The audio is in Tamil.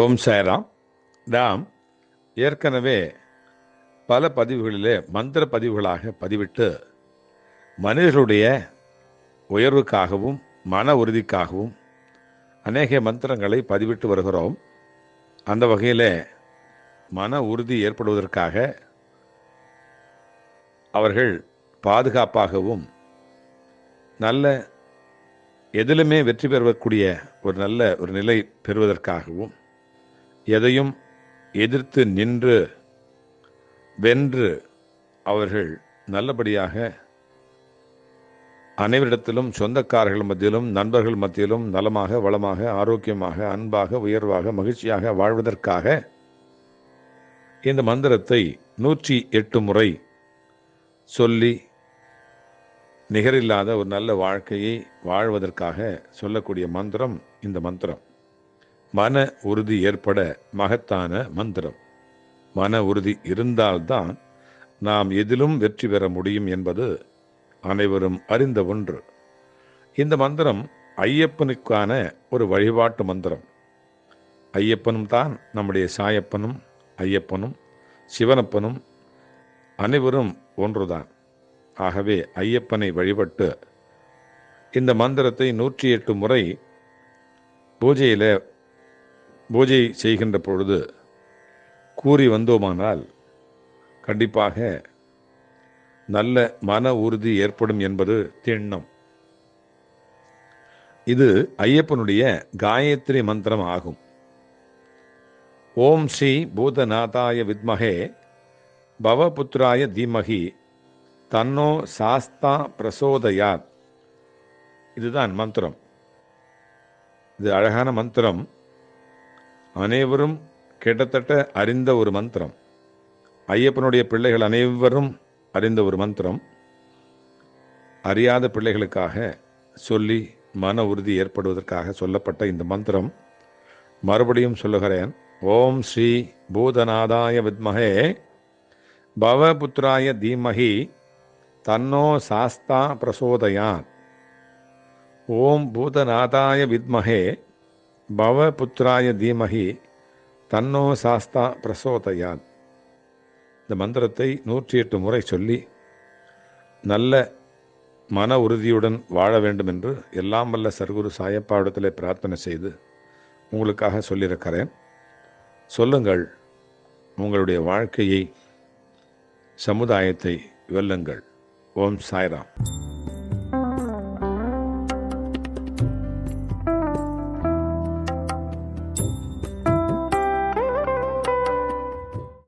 ஓம் சாய்ராம். நாம் ஏற்கனவே பல பதிவுகளிலே மந்திர பதிவுகளாக பதிவிட்டு மனிதர்களுடைய உயர்வுக்காகவும் மன உறுதிக்காகவும் அநேக மந்திரங்களை பதிவிட்டு வருகிறோம். அந்த வகையில் மன உறுதி ஏற்படுவதற்காக அவர்கள் பாதுகாப்பாகவும் நல்ல எதிலுமே வெற்றி பெறக்கூடிய ஒரு நல்ல ஒரு நிலை பெறுவதற்காகவும் எதையும் எதிர்த்து நின்று வென்று அவர்கள் நல்லபடியாக அனைவரிடத்திலும் சொந்தக்காரர்கள் மத்தியிலும் நண்பர்கள் மத்தியிலும் நலமாக வளமாக ஆரோக்கியமாக அன்பாக உயர்வாக மகிழ்ச்சியாக வாழ்வதற்காக இந்த மந்திரத்தை நூற்றி எட்டு முறை சொல்லி நிகரில்லாத ஒரு நல்ல வாழ்க்கையை வாழ்வதற்காக சொல்லக்கூடிய மந்திரம் இந்த மந்திரம். மன உறுதி ஏற்பட மகத்தான மந்திரம். மன உறுதி இருந்தால்தான் நாம் எதிலும் வெற்றி பெற முடியும் என்பது அனைவரும் அறிந்த ஒன்று. இந்த மந்திரம் ஐயப்பனுக்கான ஒரு வழிபாட்டு மந்திரம். ஐயப்பனும் தான் நம்முடைய சாயப்பனும் ஐயப்பனும் சிவனப்பனும் அனைவரும் ஒன்றுதான். ஆகவே ஐயப்பனை வழிபட்டு இந்த மந்திரத்தை நூற்றி எட்டு முறை பூஜையில் பூஜை செய்கின்ற பொழுது கூறி வந்தோமானால் கண்டிப்பாக நல்ல மன உறுதி ஏற்படும் என்பது திண்ணம். இது ஐயப்பனுடைய காயத்ரி மந்திரம் ஆகும். ஓம் ஸ்ரீ பூதநாதாய வித்மகே பவபுத்ராய தீமகி தன்னோ சாஸ்தா பிரசோதயாத். இதுதான் மந்திரம். இது அழகான மந்திரம். அனைவரும் கிட்டத்தட்ட அறிந்த ஒரு மந்திரம். ஐயப்பனுடைய பிள்ளைகள் அனைவரும் அறிந்த ஒரு மந்திரம். அறியாத பிள்ளைகளுக்காக சொல்லி மன உறுதி ஏற்படுவதற்காக சொல்லப்பட்ட இந்த மந்திரம். மறுபடியும் சொல்லுகிறேன். ஓம் ஸ்ரீ பூதநாதாய வித்மகே. பவபுத்ராய தீமகி தன்னோ சாஸ்தா பிரசோதயான் ஓம் பூதநாதாய வித்மகே. பவபுத்ராய தீமகி தன்னோ சாஸ்தா பிரசோதையான் இந்த மந்திரத்தை நூற்றி எட்டு முறை சொல்லி நல்ல மன உறுதியுடன் வாழ வேண்டும் என்று எல்லாம் வல்ல சர்க்குரு சாயப்பாவிடத்தில் பிரார்த்தனை செய்து உங்களுக்காக சொல்லியிருக்கிறேன். சொல்லுங்கள் உங்களுடைய வாழ்க்கையை சமுதாயத்தை வெல்லுங்கள். ஓம் சாய்ராம்.